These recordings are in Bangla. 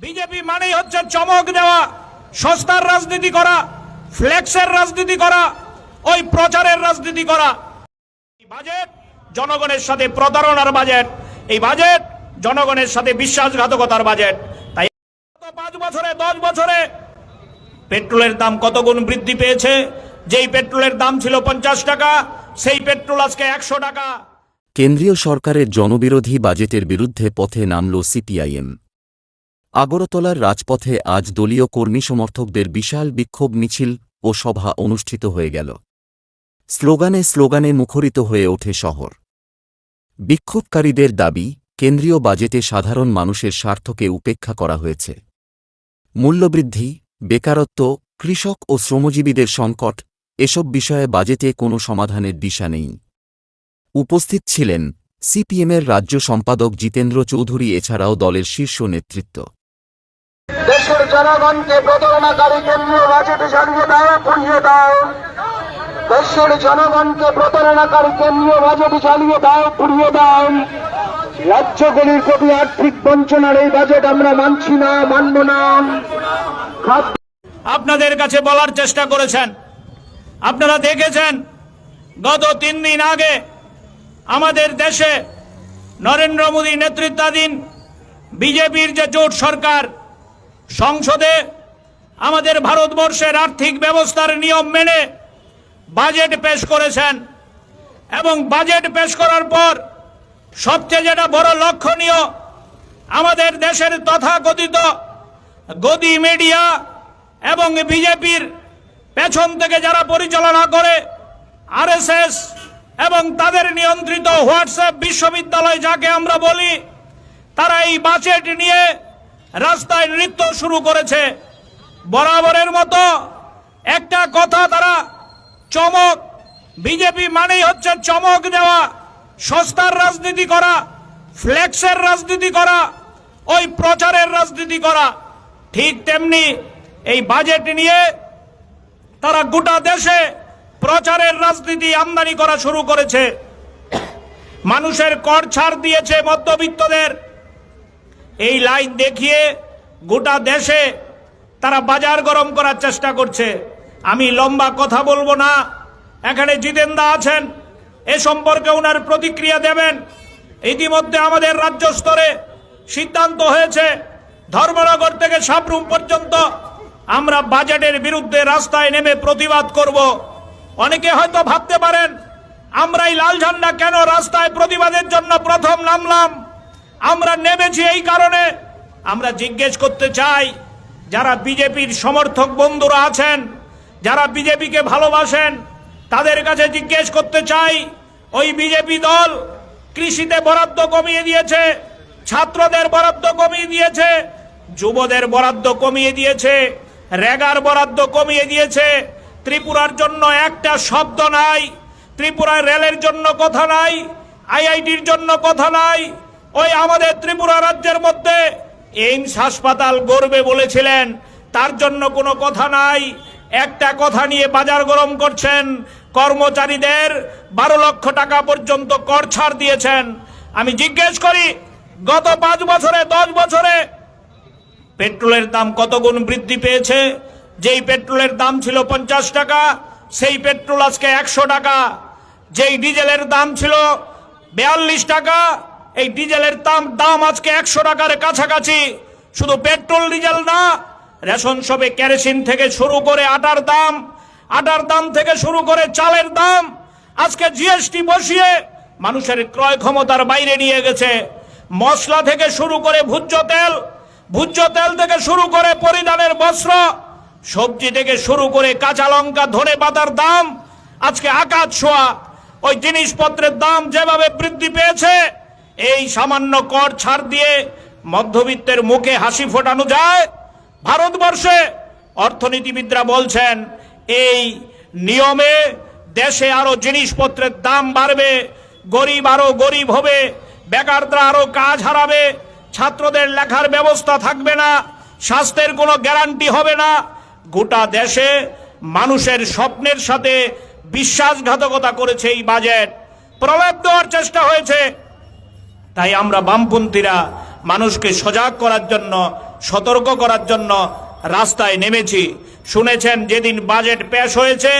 বিজেপি মানেই হচ্ছে চমক দেওয়া, সস্তার রাজনীতি করা, ফ্লেক্সের রাজনীতি করা, ওই প্রচারের রাজনীতি করা। বাজেট জনগণের সাথে প্রতারণার বাজেট, এই বাজেট জনগণের সাথে বিশ্বাসঘাতকতার বাজেট। তাই পাঁচ বছরে, দশ বছরে পেট্রোলের দাম কত গুণ বৃদ্ধি পেয়েছে? যেই পেট্রোলের দাম ছিল পঞ্চাশ টাকা, সেই পেট্রোল আজকে একশো টাকা। কেন্দ্রীয় সরকারের জনবিরোধী বাজেটের বিরুদ্ধে পথে নামল সিপিআইএম। আগরতলার রাজপথে আজ দলীয় কর্মী সমর্থকদের বিশাল বিক্ষোভ মিছিল ও সভা অনুষ্ঠিত হয়ে গেল। স্লোগানে স্লোগানে মুখরিত হয়ে ওঠে শহর। বিক্ষোভকারীদের দাবি, কেন্দ্রীয় বাজেটে সাধারণ মানুষের স্বার্থকে উপেক্ষা করা হয়েছে। মূল্যবৃদ্ধি, বেকারত্ব, কৃষক ও শ্রমজীবীদের সংকট, এসব বিষয়ে বাজেটে কোনো সমাধানের দিশা নেই। উপস্থিত ছিলেন সিপিএমের রাজ্য সম্পাদক জিতেন্দ্র চৌধুরী, এছাড়াও দলের শীর্ষ নেতৃত্ব। দেশের জনগণকে প্রতারণাকারী কেন্দ্রীয় বাজেটে ঝালিয়ে দাও, পুড়িয়ে দাও। দেশের জনগণকে প্রতারণাকারী কেন্দ্রীয় বাজেটে ঝালিয়ে দাও, পুড়িয়ে দাও। রাজ্যগুলির প্রতি আর্থিক বঞ্চনার এই বাজেট আমরা মানছি না, মানব না। আপনাদের কাছে বলার চেষ্টা করেছেন। আপনারা দেখেছেন, গত তিন দিন আগে আমাদের দেশে নরেন্দ্র মোদী নেতৃত্বাধীন বিজেপির যে জোট সরকার সংসদে আমাদের ভারতবর্ষের আর্থিক ব্যবস্থার নিয়ম মেনে বাজেট পেশ করেছেন এবং বাজেট পেশ করার পর সবচেয়ে যেটা বড় লক্ষণীয়, আমাদের দেশের তথাকথিত গদি মিডিয়া এবং বিজেপির পেছন থেকে যারা পরিচালনা করে, আরএসএস এবং তাদের নিয়ন্ত্রিত হোয়াটসঅ্যাপ বিশ্ববিদ্যালয় যাকে আমরা বলি, তারা এই বাজেট নিয়ে রাস্তায় নৃত্য শুরু করেছে। বরাবরের মতো একটা কথা তারা চমক বিজেপি মানেই হচ্ছে চমক দেওয়া, সস্তার রাজনীতি করা, ফ্লেক্সের রাজনীতি করা, ওই প্রচারের রাজনীতি করা। ঠিক তেমনি এই বাজেট নিয়ে তারা গোটা দেশে প্রচারের রাজনীতি আমদানি করা শুরু করেছে। মানুষের কর ছাড় দিয়েছে মধ্যবিত্তদের। এই লাইন দেখিয়ে গোটা দেশে তারা বাজার গরম করার চেষ্টা করছে। আমি লম্বা কথা বলব না। এখানে জিতেন্দা আছেন। এ সম্পর্কে ওনার প্রতিক্রিয়া দেবেন। ইতিমধ্যে আমাদের রাজ্য স্তরে সিদ্ধান্ত হয়েছে, ধর্মনগর থেকে সাবরুম পর্যন্ত আমরা বাজেটের বিরুদ্ধে রাস্তায় নেমে প্রতিবাদ করব। অনেকে হয়তো ভাবতে পারেন আমরা এই লাল ঝান্ডা কেন রাস্তায় প্রতিবাদের জন্য প্রথম নামলাম? আমরা নেমেছি এই কারণে। আমরা জিজ্ঞেস করতে চাই, যারা বিজেপির সমর্থক বন্ধুরা আছেন, যারা বিজেপিকে ভালোবাসেন, তাদের কাছে জিজ্ঞেস করতে চাই, ওই বিজেপি দল কৃষিতে বরাদ্দ কমিয়ে দিয়েছে, ছাত্রদের বরাদ্দ কমিয়ে দিয়েছে, যুবদের বরাদ্দ কমিয়ে দিয়েছে রেগার বরাদ্দ কমিয়ে দিয়েছে, ত্রিপুরার জন্য একটা শব্দ নাই ত্রিপুরার রেলের জন্য কথা নাই, আইআইটির জন্য কথা নাই ওই আমাদের ত্রিপুরা রাজ্যের মধ্যে এইমস হাসপাতাল গড়বে বলেছিলেন। তার জন্য কোনো কথা নাই। একটা কথা নিয়ে বাজার গরম করছেন। কর্মচারীদের বারো লক্ষ টাকা পর্যন্ত কর ছাড় দিয়েছেন। আমি জিজ্ঞেস করি, গত পাঁচ বছরে, দশ বছরে পেট্রোলের দাম কত গুণ বৃদ্ধি পেয়েছে? যেই পেট্রোলের দাম ছিল পঞ্চাশ টাকা, সেই পেট্রোল আজকে একশো টাকা। যেই ডিজেলের দাম ছিল বিয়াল্লিশ টাকা এই ডিজেলের দাম দাম আজকে একশো টাকার কাছাকাছি। শুধু পেট্রোল, ডিজেল না, রেশন শপে কেরোসিন থেকে শুরু করে আটার দাম আটার দাম থেকে শুরু করে চালের দাম। আজকে জিএসটি বসিয়ে মানুষের ক্রয় ক্ষমতার বাইরে নিয়ে গেছে। মশলা থেকে শুরু করে ভুজ্য তেল ভুজ্য তেল থেকে শুরু করে পরিধানের বস্ত্র, সবজি থেকে শুরু করে কাঁচা লঙ্কা, ধনে পাতার দাম, আজকে আকাশ ছোঁয়া। ওই জিনিসপত্রের দাম যেভাবে বৃদ্ধি পেয়েছে এই সামান্য কর ছাড় দিয়ে মধ্যবিত্তের মুখে হাসি ফোটানো যায়। ভারতবর্ষে অর্থনীতিবিদরা বলছেন, এই নিয়মে দেশে আরও জিনিসপত্রের দাম বাড়বে, গরিব আরও গরিব হবে, বেকাররা আরও কাজ হারাবে, ছাত্রদের লেখার ব্যবস্থা থাকবে না, স্বাস্থ্যের কোনো গ্যারান্টি হবে না। গোটা দেশে মানুষের স্বপ্নের সাথে বিশ্বাসঘাতকতা করেছে এই বাজেট। প্রলেপ দেওয়ার চেষ্টা হয়েছে। তাই আমরা বামপন্থীরা মানুষকে সজাগ করার জন্য, সতর্ক করার জন্য রাস্তায় নেমেছি। শুনেছেন যেদিন বাজেট পেশ হয়েছে,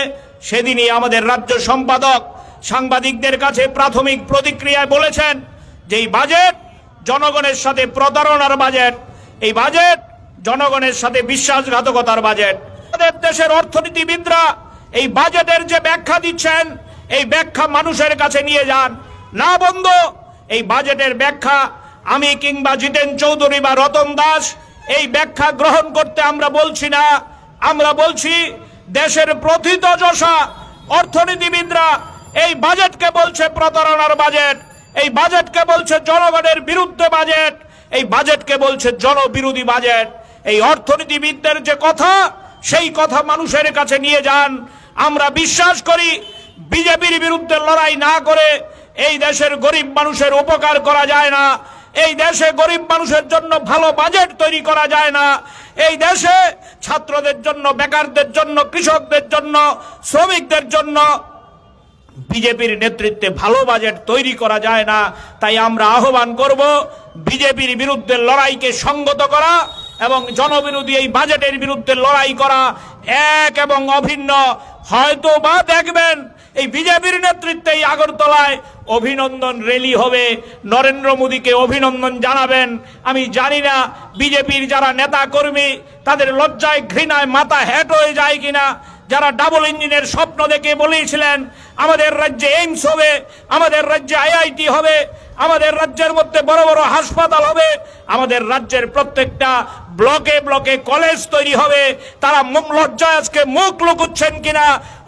সেদিনই আমাদের রাজ্য সম্পাদক সাংবাদিকদের কাছে প্রাথমিক প্রতিক্রিয়ায় বলেছেন যে এই বাজেট জনগণের সাথে প্রতারণার বাজেট, এই বাজেট জনগণের সাথে বিশ্বাসঘাতকতার বাজেট। আমাদের দেশের অর্থনীতিবিদরা এই বাজেটের যে ব্যাখ্যা দিচ্ছেন, এই ব্যাখ্যা মানুষের কাছে নিয়ে যান। না বন্ধু এই বাজেটের ব্যাখ্যা আমি কিংবা জিতেন চৌধুরী বা রতন দাস, এই ব্যাখ্যা গ্রহণ করতে আমরা বলছি না। আমরা বলছি দেশের প্রথিত যশা, অর্থনীতিবিদরা এই বাজেটকে বলছে প্রতারণার বাজেট, এই বাজেটকে বলছে জনগণের বিরুদ্ধে বাজেট, এই বাজেটকে বলছে জনবিরোধী বাজেট। এই অর্থনীতিবিদদের যে কথা, সেই কথা মানুষের কাছে নিয়ে যান। আমরা বিশ্বাস করি, বিজেপির বিরুদ্ধে লড়াই না করে এই দেশের গরিব মানুষের উপকার করা যায় না। এই দেশে গরিব মানুষের জন্য ভালো বাজেট তৈরি করা যায় না। এই দেশে ছাত্রদের জন্য, বেকারদের জন্য, কৃষকদের জন্য, শ্রমিকদের জন্য বিজেপির নেতৃত্বে ভালো বাজেট তৈরি করা যায় না। তাই আমরা আহ্বান করব বিজেপির বিরুদ্ধে লড়াইকে সংগত করা এবং জনবিরোধী এই বাজেটের বিরুদ্ধে লড়াই করা এক এবং অভিন্ন। হয়তো বা দেখবেন এই বিজেপির নেতৃত্বে এই আগরতলায় অভিনন্দন র্যালি হবে। নরেন্দ্র মোদীকে অভিনন্দন জানাবেন। আমি জানি না বিজেপির যারা নেতা কর্মী তাদের লজ্জায় ঘৃণায় মাথা হেঁট হয়ে যায় কিনা। যারা ডাবল ইঞ্জিনের স্বপ্ন দেখে বলেছিলেন আমাদের রাজ্যে এইমস হবে, আমাদের রাজ্যে আইআইটি হবে, আমাদের রাজ্যের মধ্যে বড় বড় হাসপাতাল হবে, আমাদের রাজ্যের প্রত্যেকটা ব্লকে ব্লকে কলেজ তৈরি হবে। তারা লজ্জায় আজকে মুখ লুকুচ্ছেন কিনা?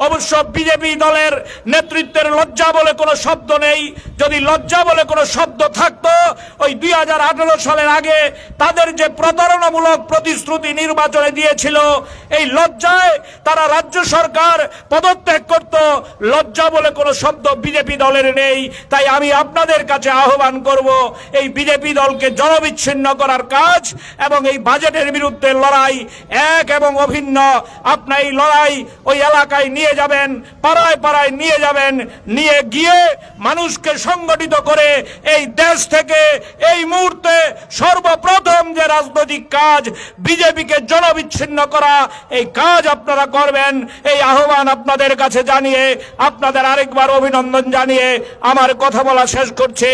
অবশ্য বিজেপি দলের নেতৃত্বের লজ্জা বলে কোনো শব্দ নেই। যদি লজ্জা বলে কোনো শব্দ থাকতো, ওই দুই হাজার আঠারো সালের আগে তাদের যে প্রতারণামূলক প্রতিশ্রুতি নির্বাচনে দিয়েছিল, এই লজ্জায় তারা রাজ্য সরকার পদত্যাগ করত। লজ্জা বলে কোনো শব্দ বিজেপি দলের নেই, তাই আমি আপনাদের কাছে আহ্বান করব, এই বিজেপি দলকে জনবিচ্ছিন্ন করার কাজ এবং এই বাজেটের বিরুদ্ধে লড়াই এক এবং অভিন্ন। আপনার এই লড়াই ওই এলাকায় নিয়ে যাবেন, পাড়ায় পাড়ায় নিয়ে যাবেন, নিয়ে গিয়ে মানুষকে সংগঠিত করে এই দেশ থেকে এই মুহূর্তে সর্বপ্রথম যে রাজনৈতিক কাজ, বিজেপিকে জনবিচ্ছিন্ন করা, এই কাজ আপনারা করবেন, এই আহ্বান আপনাদের কাছে জানিয়ে আপনাদের আরেকবার অভিনন্দন জানিয়ে আমার কথা বলা শেষ করছে।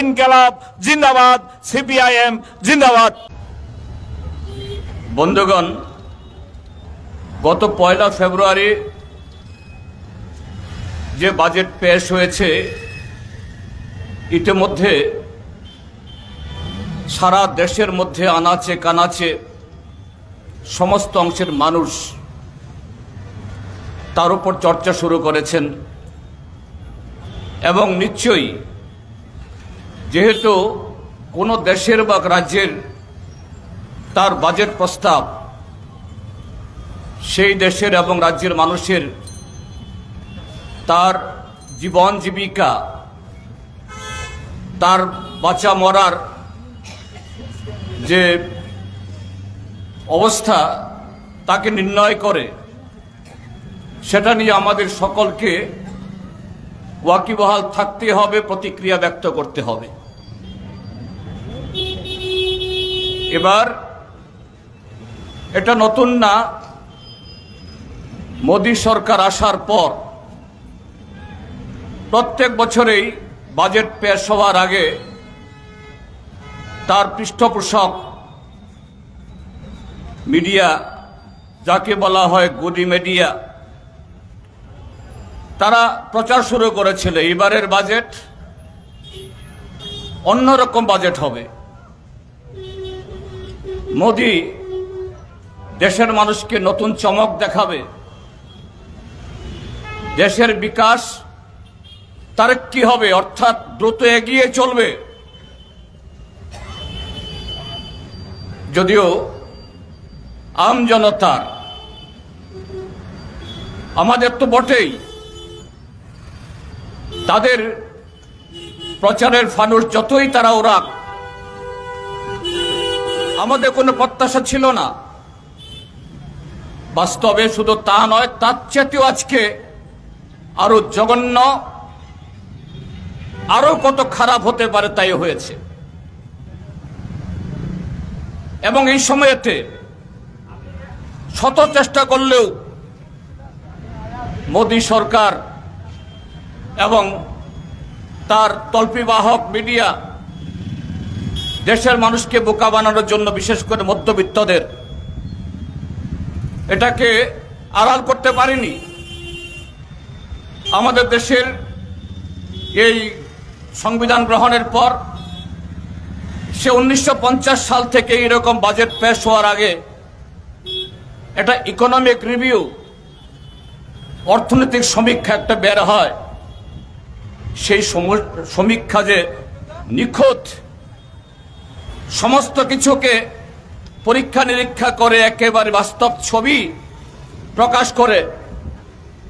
ইনকালাব, জিন্দাবাদ, সিপিআইএম, জিন্দাবাদ। বন্ধুগণ, গত পয়লা ফেব্রুয়ারি যে বাজেট পেশ হয়েছে, ইতিমধ্যে সারা দেশের মধ্যে আনাচে কানাচে সমস্ত অংশের মানুষ তার উপর চর্চা শুরু করেছেন। এবং নিশ্চয়ই যেহেতু কোনো দেশের বা রাজ্যের তার বাজেট প্রস্তাব, সেই দেশের এবং রাজ্যের মানুষের তার জীবন জীবিকা, তার বাঁচা মরার যে অবস্থা তাকে নির্ণয় করে, সেটা নিয়ে আমাদের সকলকে ওয়াকিবহাল থাকতে হবে, প্রতিক্রিয়া ব্যক্ত করতে হবে। এবার, এটা নতুন না, মোদী সরকার আসার পর প্রত্যেক বছরেই বাজেট পেশ হওয়ার আগে তার পৃষ্ঠপোষক মিডিয়া, যাকে বলা হয় গুডি মিডিয়া তারা প্রচার শুরু করেছিল এবারের বাজেট অন্যরকম বাজেট হবে। মোদি দেশের মানুষকে নতুন চমক দেখাবে। দেশের বিকাশ তার কি হবে, অর্থাৎ দ্রুত এগিয়ে চলবে। যদিও আম জনতার, আমাদের তো বটেই তাদের প্রচারের ফানুষ যতই তারা ওরাক আমাদের কোনো প্রত্যাশা ছিল না। বাস্তবে শুধু তা নয়, তার চেয়েও আজকে আরও জঘন্য, আরও কত খারাপ হতে পারে তাই হয়েছে। এবং এই সময়েতে শত চেষ্টা করলেও মোদী সরকার এবং তার তল্পিবাহক মিডিয়া দেশের মানুষকে বোকা বানানোর জন্য, বিশেষ করে মধ্যবিত্তদের। এটাকে আড়াল করতে পারেনি। আমাদের দেশের এই সংবিধান গ্রহণের পর সে উনিশশো পঞ্চাশ সাল থেকে এরকম বাজেট পেশ হওয়ার আগে এটা ইকোনমিক রিভিউ অর্থনৈতিক সমীক্ষা একটা বের হয়। সেই সম- সমীক্ষা যে নিখুঁত, সমস্ত কিছুকে পরীক্ষা নিরীক্ষা করে একেবারে বাস্তব ছবি প্রকাশ করে,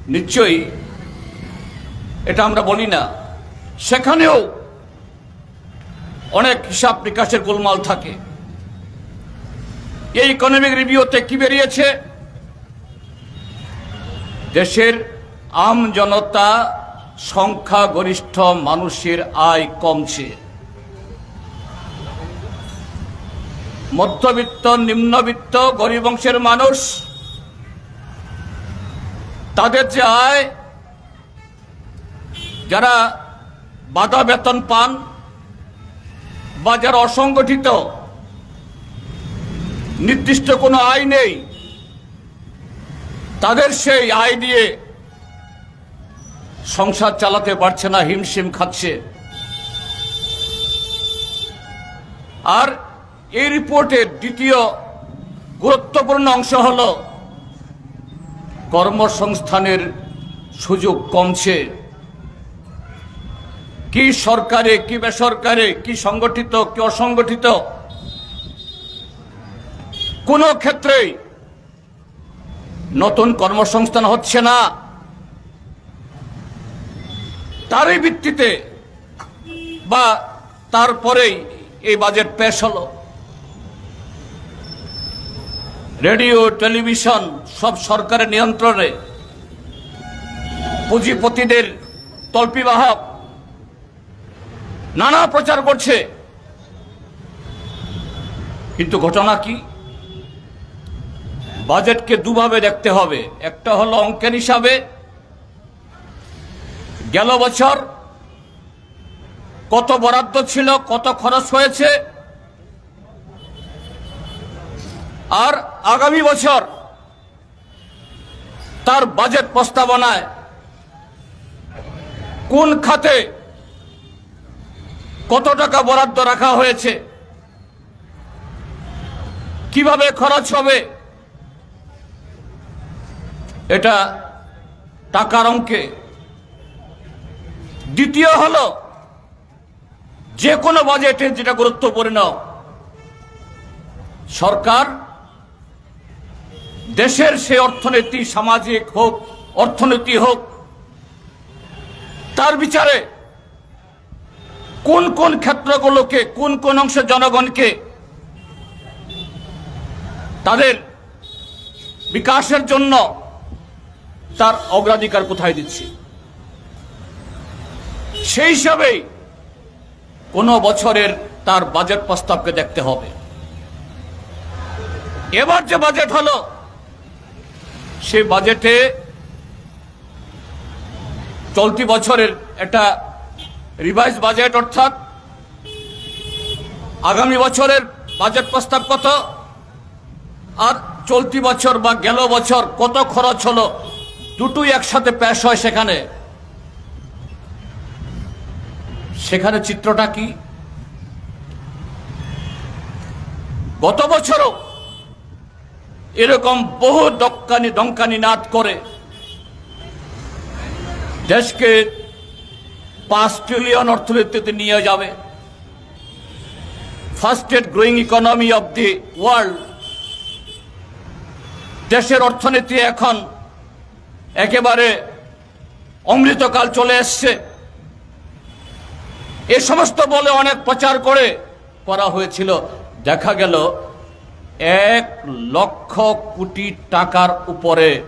নিশ্চয়ই এটা আমরা বলি না। সেখানেও অনেক হিসাব নিকাশের গোলমাল থাকে। এই ইকোনমিক রিভিউতে কি বেরিয়েছে? দেশের আম জনতা সংখ্যাগরিষ্ঠ মানুষের আয় কমছে। মধ্যবিত্ত, নিম্নবিত্ত, গরিব অংশের মানুষ, তাদের যে আয়, যারা বাধা বেতন পান বা যারা অসংগঠিত, নির্দিষ্ট কোনো আয় নেই, তাদের সেই আয় দিয়ে সংসার চালাতে পারছে না, হিমশিম খাচ্ছে। আর এই রিপোর্টের দ্বিতীয় গুরুত্বপূর্ণ অংশ হল, কর্মসংস্থানের সুযোগ কমছে। কি সরকারে, কি বেসরকারে, কি সংগঠিত, কি অসংগঠিত, কোনো ক্ষেত্রেই নতুন কর্মসংস্থান হচ্ছে না। তারই ভিত্তিতে বা তারপরেই এই বাজেট পেশ হলো। রেডিও, টেলিভিশন সব সরকারের নিয়ন্ত্রণে পুঁজিপতিদের তল্পিবাহক নানা প্রচার করছে। কিন্তু ঘটনা কি? বাজেটকে দুভাবে দেখতে হবে। একটা হলো অঙ্কের হিসাবে গেল বছর কত বরাদ্দ ছিল, কত খরচ হয়েছে? আর আগামী বছর তার বাজেট প্রস্তাবনায় কোন খাতে কত টাকা বরাদ্দ রাখা হয়েছে? কীভাবে খরচ হবে? এটা টাকার অঙ্কে দ্বিতীয় হল, যে কোনো বাজেটে যেটা গুরুত্বপূর্ণ সরকার দেশের সে অর্থনীতি, সামাজিক হোক, অর্থনীতি হোক, তার বিচারে কোন কোন ক্ষেত্রগুলোকে, কোন কোন অংশের জনগণকে তাদের বিকাশের জন্য তার অগ্রাধিকার কোথায় দিচ্ছে? সেই হিসাবেই কোন বছরের তার বাজেট প্রস্তাবকে দেখতে হবে। এবার যে বাজেট হলো, সে বাজেটে চলতি বছরের একটা রিভাইজ বাজেট অর্থাৎ আগামী বছরের বাজেট প্রস্তাব কত, আর চলতি বছর বা গেল বছর কত খরচ হলো, দুটোই একসাথে পেশ হয় সেখানে। সেখানে চিত্রটা কি? গত বছরও এরকম বহু দক্কানি ডঙ্কানি নাদ করে দেশকে পাঁচ ট্রিলিয়ন অর্থনীতিতে নিয়ে যাবে। Fastest growing economy of the world দেশের অর্থনীতি এখন একেবারে অমৃতকাল চলে এসছে। এ সমস্ত বলে অনেক প্রচার করে করা হয়েছিল। দেখা গেল, এক লক্ষ কোটি টাকার উপরে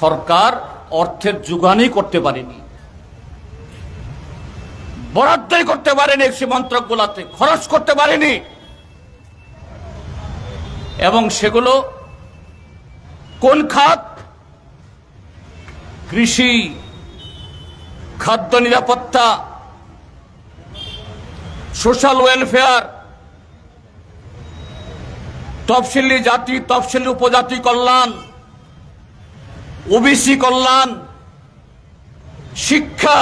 সরকার অর্থের যোগানই করতে পারেনি। বরাদ্দই করতে পারেনি সে মন্ত্রকগুলাতে, খরচ করতে পারেনি। এবং সেগুলো কোন খাত? কৃষি, খাদ্য নিরাপত্তা সোশ্যাল ওয়েলফেয়ার, তফসিলি জাতি, তফসিলি উপজাতি কল্যাণ, ওবিসি কল্যাণ, শিক্ষা,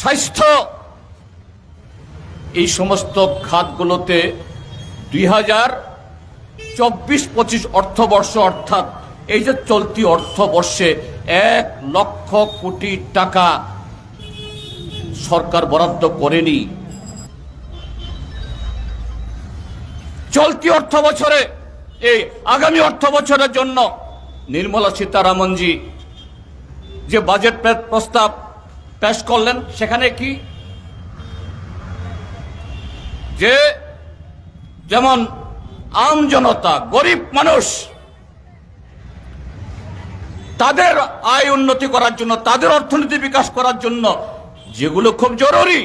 স্বাস্থ্য, এই সমস্ত খাতগুলোতে দুই হাজার চব্বিশ পঁচিশ অর্থবর্ষ অর্থাৎ এই যে চলতি অর্থবর্ষে এক লক্ষ কোটি টাকা সরকার বরাদ্দ করেনি। চলতি অর্থ বছরে, এই আগামী অর্থ বছরের জন্য নির্মলা সীতারামনজি যে বাজেট প্রস্তাব পেশ করলেন, সেখানে কি? যে যেমন আম জনতা, গরিব মানুষ, তাদের আয় উন্নতি করার জন্য, তাদের অর্থনীতি বিকাশ করার জন্য যেগুলো খুব জরুরি,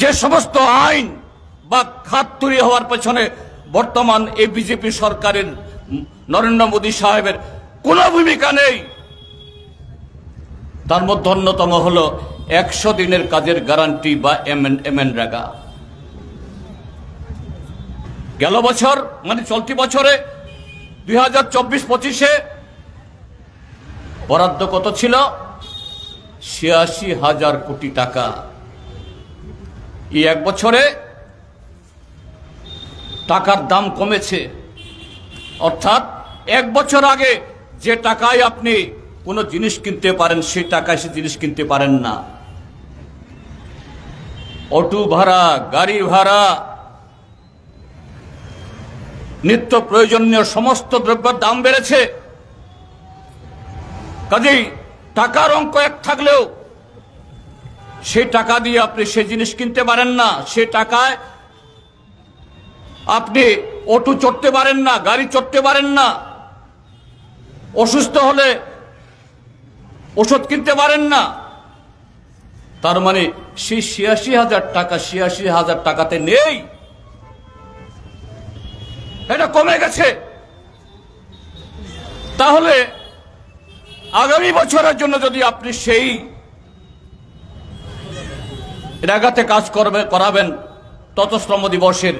যে সমস্ত আইন বা খাত তৈরি হওয়ার পেছনে বর্তমান এই বিজেপি সরকারের নরেন্দ্র মোদী সাহেবের কোনো ভূমিকা নেই। তার মধ্যে অন্যতম হল একশো দিনের কাজের গ্যারান্টি বা এমএন রেগা গেল বছর মানে চলতি বছরে দুই হাজার চব্বিশ পঁচিশে বরাদ্দ কত ছিল? ছিয়াশি হাজার কোটি টাকা। এই এক বছরে টাকার দাম কমেছে। অর্থাৎ এক বছর আগে যে টাকায় আপনি কোনো জিনিস কিনতে পারেন, সেই টাকায় সে জিনিস কিনতে পারেন না। অটো ভাড়া, গাড়ি ভাড়া, নিত্য প্রয়োজনীয় সমস্ত দ্রব্যের দাম বেড়েছে। কাজেই টাকার অঙ্ক এক থাকলেও সে টাকা দিয়ে আপনি সে জিনিস কিনতে পারেন না। সে টাকায় আপনি অটো চড়তে পারেন না, গাড়ি চড়তে পারেন না, অসুস্থ হলে ওষুধ কিনতে পারেন না, তার মানে সেই ছিয়াশি হাজার টাকা, ছিয়াশি হাজার টাকাতে নেই। এটা কমে গেছে। তাহলে আগামী বছরের জন্য যদি আপনি সেই রাগাতে কাজ করবে, করাবেন তত শ্রম দিবসের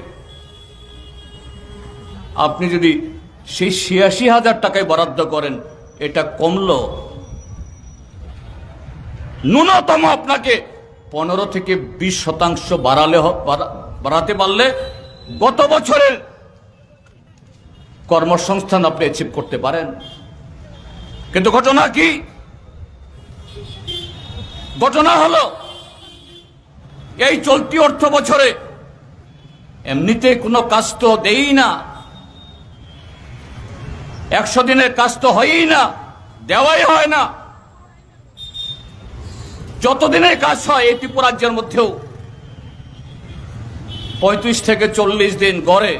আপনি যদি সেই ছিয়াশি হাজার টাকায় বরাদ্দ করেন, এটা কমল। ন্যূনতম আপনাকে পনেরো থেকে বিশ শতাংশ বাড়ালে বাড়াতে পারলে গত বছরের কর্মসংস্থান আপনি অ্যাচিভ করতে পারেন। কিন্তু ঘটনা কি? ঘটনা হলো, এই চলতি অর্থ বছরে এমনিতে কোনো কাজ তো দেই না। একশো দিনের কাজ তো হয়ই না, দেওয়াই হয় না। যতদিনের কাজ হয়, এই ত্রিপুরাজ্যের মধ্যেও পঁয়ত্রিশ থেকে চল্লিশ দিন গড়ে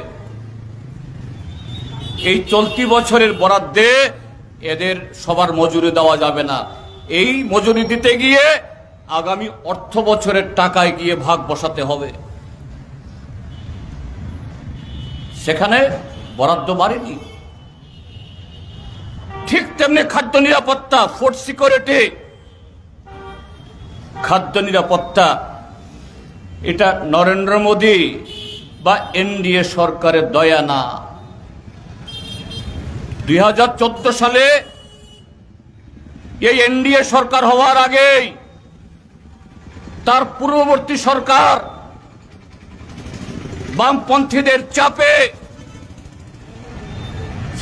এই চলতি বছরের বরাদ্দে এদের সবার মজুরি দেওয়া যাবে না। এই মজুরি দিতে গিয়ে আগামী অর্থ বছরের টাকায় গিয়ে ভাগ বসাতে হবে। সেখানে বরাদ্দ বাড়েনি। ঠিক তেমনি খাদ্য নিরাপত্তা ফুড সিকিউরিটি খাদ্য নিরাপত্তা, এটা নরেন্দ্র মোদী বা এনডিএ সরকারের দয়া না। দুই হাজার চোদ্দ সালে এই এনডিএ সরকার হওয়ার আগেই তার পূর্ববর্তী সরকার বামপন্থীদের চাপে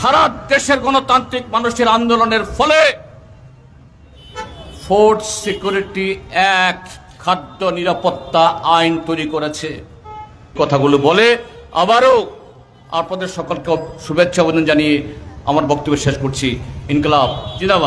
সারা দেশের গণতান্ত্রিক মানুষের আন্দোলনের ফলে ফুড সিকিউরিটি অ্যাক্ট খাদ্য নিরাপত্তা আইন তৈরি করেছে। কথাগুলো বলে আবারও আপনাদের সকলকে শুভেচ্ছা অভিনন্দন জানিয়ে আমার বক্তব্য শেষ করছি। ইনকলাব, জিন্দাবাদ।